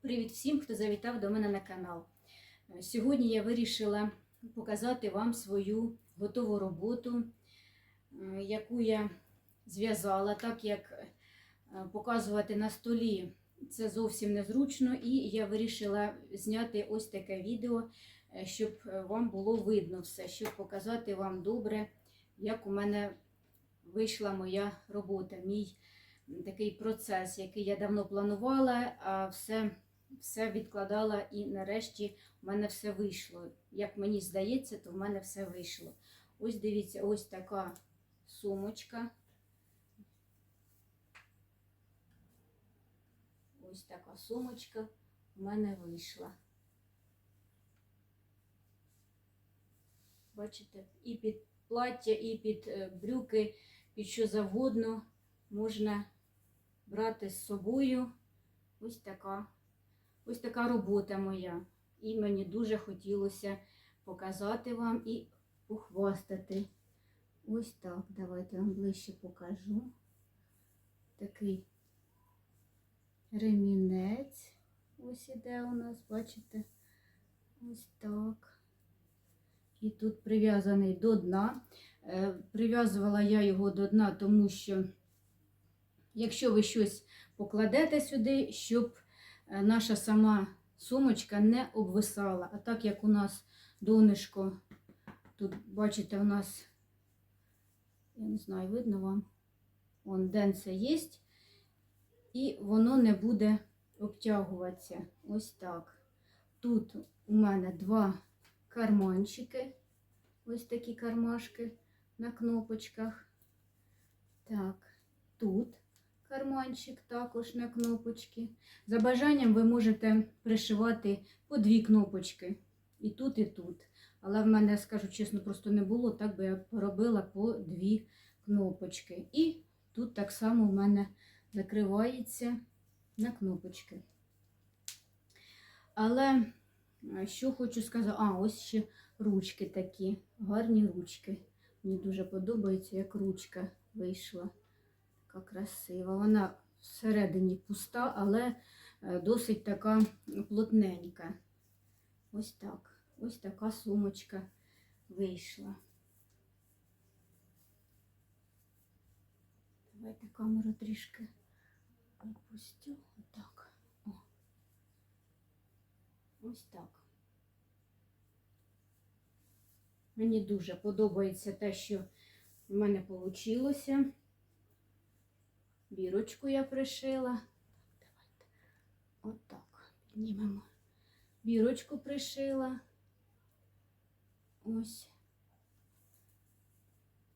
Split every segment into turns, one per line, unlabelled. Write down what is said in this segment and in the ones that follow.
Привіт всім, хто завітав до мене на канал. Сьогодні я вирішила показати вам свою готову роботу, яку я зв'язала, так як е, показувати на столі це зовсім незручно, і я вирішила зняти ось таке відео, е, щоб е, вам було видно все, щоб показати вам добре, як у мене вийшла моя робота, мій такий процес, який я давно планувала, а все, все відкладала і нарешті в мене все вийшло. Як мені здається, то в мене все вийшло. Ось дивіться, ось така сумочка. Ось така сумочка в мене вийшла. Бачите, і під плаття, і під е, брюки, під що завгодно можна брати з собою. Ось така, ось така робота моя. І мені дуже хотілося показати вам і похвастати. Ось так. Давайте вам ближче покажу. Такий ремінець. Ось іде у нас, бачите? Ось так. І тут прив'язаний до дна. Е, Прив'язувала я його до дна, тому що якщо ви щось покладете сюди, щоб наша сама сумочка не обвисала. А так як у нас донышко, тут, бачите, у нас, я не знаю, видно вам, вон денце є, і воно не буде обтягуватися. Ось так. Тут у мене два карманчики, ось такі кармашки на кнопочках. Так, тут карманчик також на кнопочки. За бажанням ви можете пришивати по дві кнопочки. І тут, і тут. Але в мене, скажу чесно, просто не було, так би я поробила по дві кнопочки. І тут так само в мене закривається на кнопочки. Але що хочу сказати, а, ось ще ручки такі, гарні ручки. Мені дуже подобається, як ручка вийшла. Така красива. Вона всередині пуста, але е, досить така плотненька. Ось так. Ось така сумочка вийшла. Давайте камеру трішки опустю. Отак. О. Ось так. Мені дуже подобається те, що в мене вийшло. Бірочку я пришила. Давайте отак піднімемо. Бірочку пришила. Ось.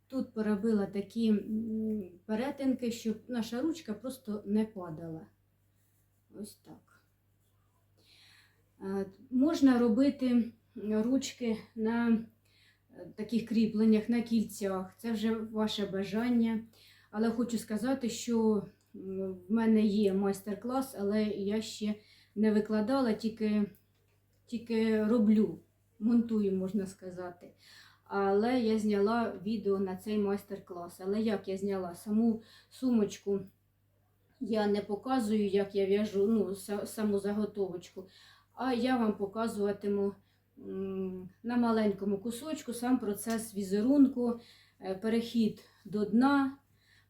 Тут поробила такі перетинки, щоб наша ручка просто не падала. Ось так. Е, Можна робити ручки на е, таких кріпленнях, на кільцях. Це вже ваше бажання. Але хочу сказати, що в мене є майстер-клас, але я ще не викладала, тільки, тільки роблю, монтую, можна сказати. Але я зняла відео на цей майстер-клас. Але як я зняла саму сумочку, я не показую, як я в'яжу ну, саму заготовочку, а я вам показуватиму на маленькому кусочку сам процес візерунку, е, перехід до дна.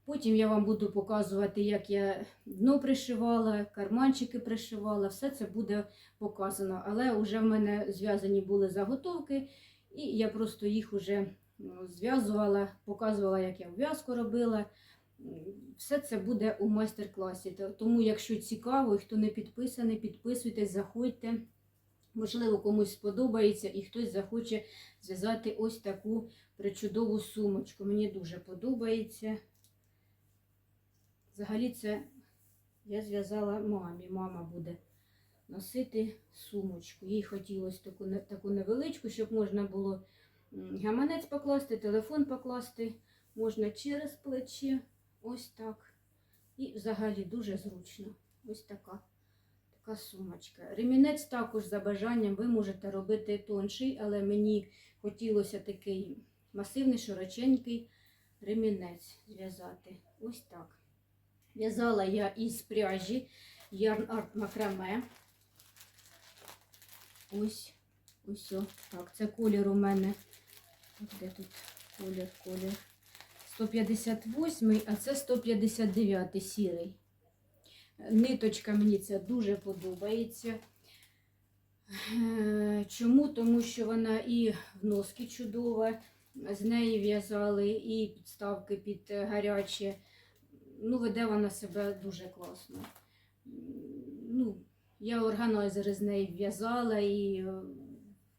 Потім я вам буду показувати, як я дно пришивала, карманчики пришивала, все це буде показано. Але вже в мене зв'язані були заготовки, і я просто їх вже зв'язувала, показувала, як я в'язку робила. Все це буде у майстер-класі. Тому, якщо цікаво і хто не підписаний, підписуйтесь, заходьте. Можливо, комусь сподобається і хтось захоче зв'язати ось таку причудову сумочку. Мені дуже подобається. Взагалі це я зв'язала мамі. Мама буде носити сумочку. Їй хотілося таку, таку невеличку, щоб можна було гаманець покласти, телефон покласти, можна через плече. Ось так. І взагалі дуже зручно. Ось така. Така сумочка. Ремінець також за бажанням ви можете робити тонший, але мені хотілося такий масивний, широченький ремінець зв'язати. Ось так. В'язала я із пряжі Yarn Art Macrame. ось, ось. Так, це колір у мене. Де тут колір, колір? 158, а це 159 сірий. Ниточка мені це дуже подобається. Е, Чому? Тому що вона і в носки чудова, з неї в'язали і підставки під е, гарячі. Ну, веде вона себе дуже класно. Ну, я органайзери з неї в'язала і е,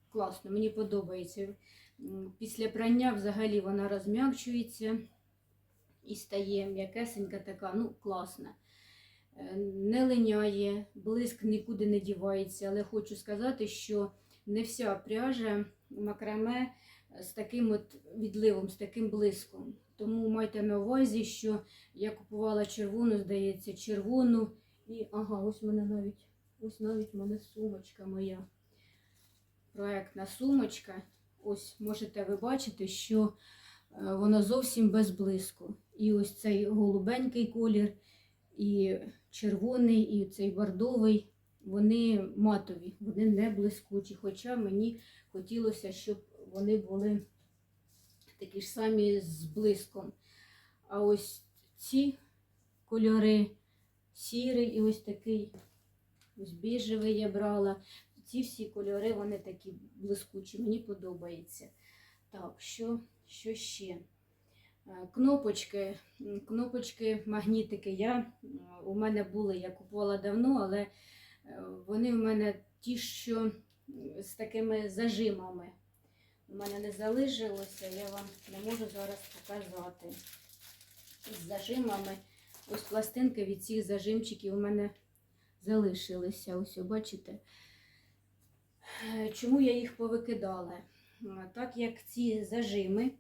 класно, мені подобається. Після прання взагалі вона розм'якчується і стає м'якесенька така, ну, класна. Е, Не линяє, блиск нікуди не дівається, але хочу сказати, що не вся пряжа макраме з таким от відливом, з таким блиском. Тому майте на увазі, що я купувала червону, здається, червону. І ага, ось мене навіть, ось навіть мене сумочка моя. Проектна сумочка. Ось можете ви бачити, що е, вона зовсім без блиску. І ось цей голубенький колір, і червоний, і цей бордовий, вони матові, вони не блискучі. Хоча мені хотілося, щоб вони були такі ж самі з блиском. А ось ці кольори сірий і ось такий ось біжевий я брала. Ці всі кольори, вони такі блискучі, мені подобається. Так, що, що ще? Е, Кнопочки, кнопочки, магнітики. Я, у мене були, я купувала давно, але е, вони в мене ті, що з такими зажимами. У мене не залишилося, я вам не можу зараз показати. З зажимами. Ось пластинки від цих зажимчиків у мене залишилися. Ось, бачите. Чому я їх повикидала? Так як ці зажими,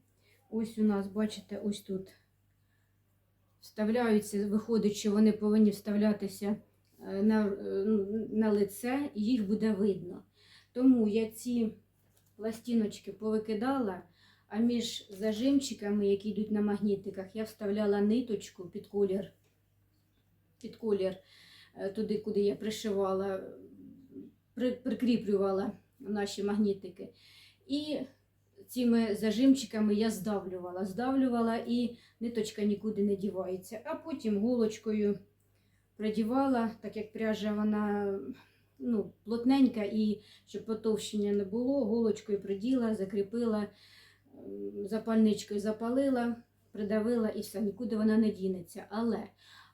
ось у нас, бачите, ось тут вставляються, виходить, що вони повинні вставлятися е, на, е, ну, на лице, і їх буде видно. Тому я ці пластиночки повикидала, а між зажимчиками, які йдуть на магнітиках, я вставляла ниточку під колір, під колір е, туди, куди я пришивала, при, прикріплювала наші магнітики. І цими зажимчиками я здавлювала, здавлювала і ниточка нікуди не дівається. А потім голочкою придівала, так як пряжа вона ну, плотненька і щоб потовщення не було, голочкою приділа, закріпила, запальничкою запалила, придавила і все, нікуди вона не дінеться. Але,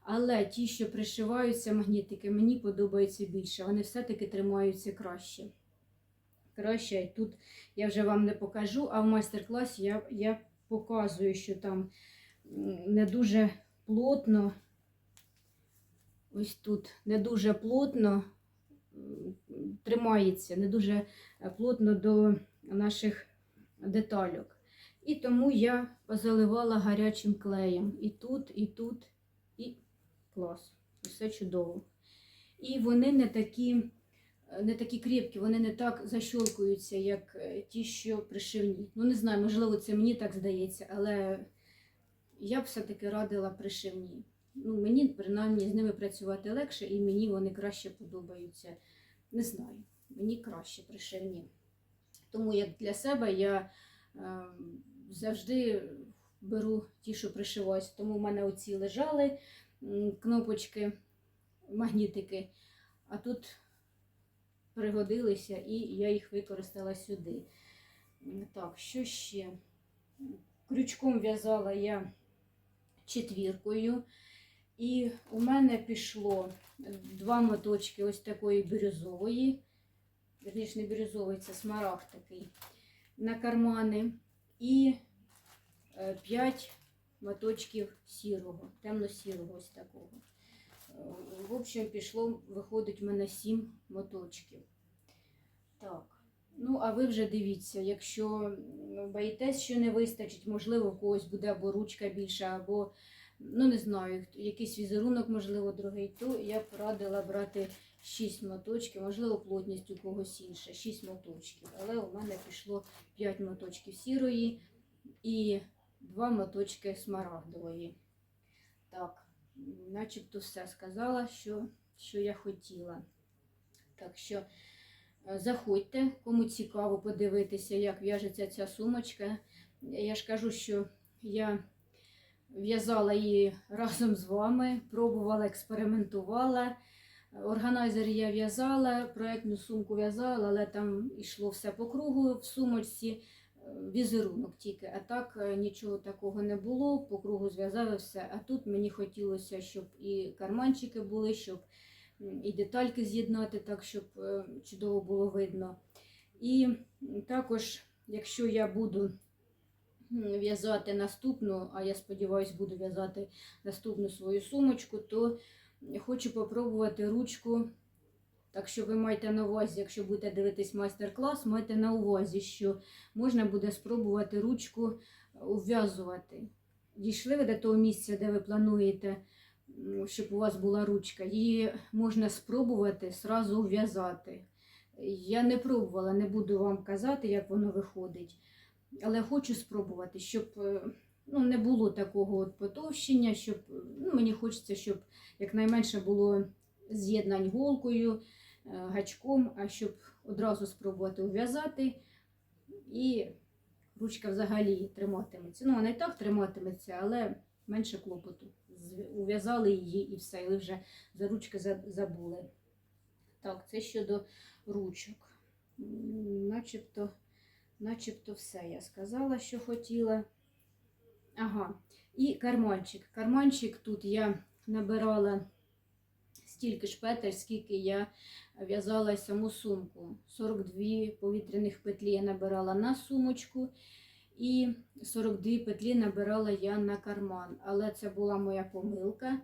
але ті, що пришиваються магнітики, мені подобаються більше. Вони все-таки тримаються краще. Краще тут я вже вам не покажу, а в майстер-класі я, я показую, що там не дуже плотно. Ось тут не дуже плотно тримається, не дуже е, плотно до наших детальок. І тому я позаливала гарячим клеєм. І тут, і тут, і клас. Все чудово. І вони не такі, е, не такі крепкі, вони не так защолкуються, як е, ті, що пришивні. Ну, не знаю, можливо, це мені так здається, але я б все-таки радила пришивні. Ну, мені принаймні з ними працювати легше, і мені вони краще подобаються. Не знаю, мені краще пришивні. Тому як для себе я е, завжди беру ті, що пришиваються. Тому в мене оці лежали кнопочки, магнітики, а тут пригодилися і я їх використала сюди. Так, що ще? Крючком в'язала я четвіркою. І у мене пішло два моточки ось такої бірюзової, верніше не бірюзовий, це смарагд такий, на кармани. І е, п'ять моточків сірого, темно-сірого ось такого. Е, В общем, пішло, виходить, в мене сім моточків. Так. Ну, а ви вже дивіться, якщо боїтесь, що не вистачить, можливо, в когось буде або ручка більша, або, ну не знаю, якийсь візерунок, можливо, другий, то я б радила брати 6 моточків, можливо, плотність у когось інша, 6 моточків. Але у мене пішло 5 моточків сірої і 2 моточки смарагдової. Так, начебто все сказала, що, що я хотіла. Так що Е, Заходьте, кому цікаво подивитися, як в'яжеться ця сумочка. Я ж кажу, що я в'язала її разом з вами, пробувала, експериментувала. Органайзер я в'язала, проєктну сумку в'язала, але там йшло все по кругу в сумочці, е, візерунок тільки. А так е, нічого такого не було, по кругу зв'язали все. А тут мені хотілося, щоб і карманчики були, щоб і детальки з'єднати так, щоб е, чудово було видно. І також, якщо я буду в'язати наступну, а я сподіваюся, буду в'язати наступну свою сумочку, то хочу попробувати ручку. Так що ви маєте на увазі, якщо будете дивитись майстер-клас, майте на увазі, що можна буде спробувати ручку ув'язувати. Дійшли ви до того місця, де ви плануєте, щоб у вас була ручка. Її можна спробувати сразу ув'язати. Я не пробувала, не буду вам казати, як воно виходить. Але хочу спробувати, щоб е, ну, не було такого от потовщення, щоб ну, мені хочеться, щоб якнайменше було з'єднань голкою, е, гачком, а щоб одразу спробувати ув'язати. І ручка взагалі триматиметься. Ну, вона і так триматиметься, але менше клопоту. Ув'язали її і все, і вже за ручки забули. Так, це щодо ручок. Начебто, начебто все я сказала, що хотіла. Ага, і карманчик. Карманчик тут я набирала стільки ж петель, скільки я в'язала саму сумку. 42 повітряних петлі я набирала на сумочку. І 42 петлі набирала я на карман. Але це була моя помилка.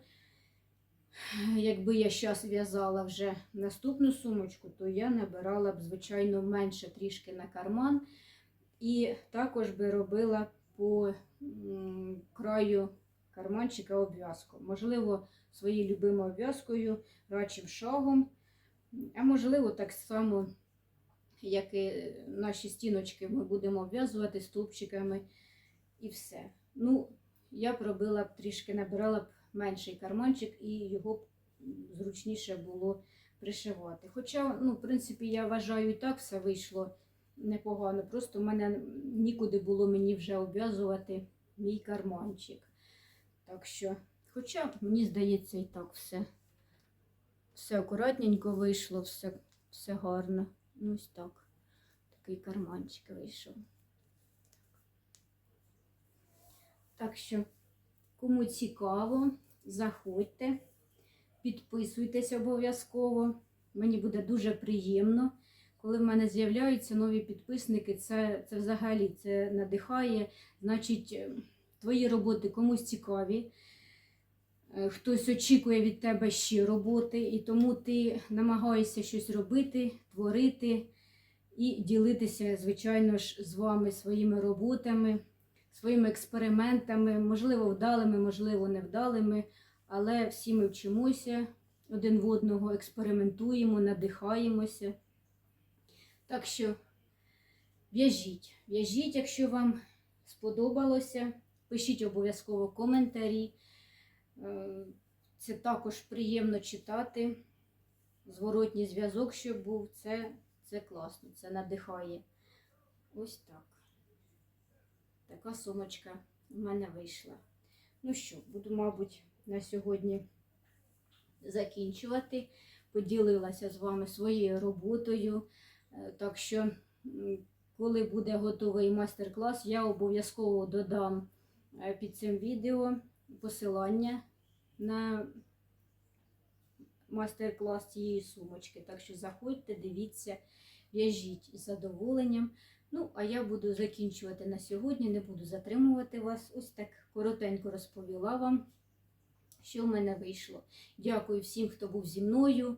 Якби я зараз в'язала вже наступну сумочку, то я набирала б, звичайно, менше трішки на карман. І також би робила по краю карманчика обв'язку. Можливо, своєю любимою обв'язкою, рачим шагом. А можливо, так само, як і наші стіночки, ми будемо обв'язувати стовпчиками і все. Ну, я б робила б трішки, набирала б менший карманчик і його б зручніше було пришивати. Хоча, ну, в принципі, я вважаю, і так все вийшло непогано. Просто в мене нікуди було мені вже обв'язувати мій карманчик. Так що, хоча, мені здається, і так все. Все акуратненько вийшло, все, все гарно. Ну, ось так. Такий карманчик вийшов. Так що, кому цікаво, заходьте, підписуйтесь обов'язково. Мені буде дуже приємно. Коли в мене з'являються нові підписники, це, це взагалі це надихає. Значить, е, твої роботи комусь цікаві. Е, Хтось очікує від тебе ще роботи, і тому ти намагаєшся щось робити, творити і ділитися, звичайно ж, з вами своїми роботами, своїми експериментами, можливо, вдалими, можливо, невдалими, але всі ми вчимося один в одного, експериментуємо, надихаємося. Так що в'яжіть, в'яжіть, якщо вам сподобалося. Пишіть обов'язково коментарі. Е, Це також приємно читати. Зворотній зв'язок, щоб був, це, це класно, це надихає. Ось так. Така сумочка в мене вийшла. Ну що, буду, мабуть, на сьогодні закінчувати. Поділилася з вами своєю роботою. Е, Так що, коли буде готовий майстер-клас, я обов'язково додам е, під цим відео посилання на майстер-клас цієї сумочки. Так що заходьте, дивіться, в'яжіть із задоволенням. Ну, а я буду закінчувати на сьогодні, не буду затримувати вас. Ось так коротенько розповіла вам, що в мене вийшло. Дякую всім, хто був зі мною.